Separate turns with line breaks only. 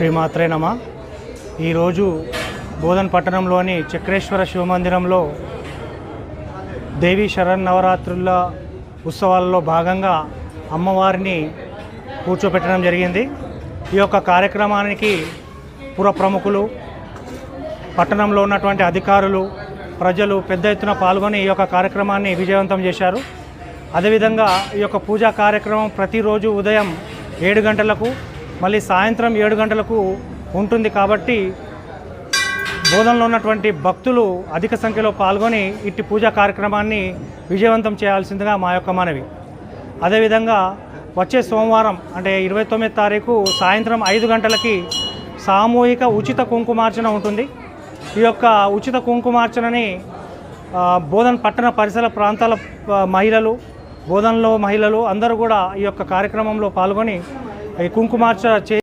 శ్రీమాత్రే నమ. ఈరోజు బోధన్ పట్టణంలోని చక్రేశ్వర శివమందిరంలో దేవి శరన్నవరాత్రుల ఉత్సవాలలో భాగంగా అమ్మవారిని కూర్చోపెట్టడం జరిగింది. ఈ యొక్క కార్యక్రమానికి పుర ప్రముఖులు పట్టణంలో ఉన్నటువంటి అధికారులు ప్రజలు పెద్ద ఎత్తున పాల్గొని ఈ యొక్క కార్యక్రమాన్ని విజయవంతం చేశారు. అదేవిధంగా ఈ యొక్క పూజా కార్యక్రమం ప్రతిరోజు ఉదయం ఏడు గంటలకు మళ్ళీ సాయంత్రం ఏడు గంటలకు ఉంటుంది కాబట్టి బోధనలో ఉన్నటువంటి భక్తులు అధిక సంఖ్యలో పాల్గొని ఇట్టి పూజా కార్యక్రమాన్ని విజయవంతం చేయాల్సిందిగా మా యొక్క మనవి. అదేవిధంగా వచ్చే సోమవారం అంటే ఇరవై తొమ్మిది తారీఖు సాయంత్రం ఐదు గంటలకి సామూహిక ఉచిత కుంకుమార్చన ఉంటుంది. ఈ యొక్క ఉచిత కుంకుమార్చనని ఆ, బోధన్ పట్టణ పరిసర ప్రాంతాల మహిళలు బోధనలో మహిళలు అందరూ కూడా ఈ యొక్క కార్యక్రమంలో పాల్గొని ఈ కుంకుమార్చ చే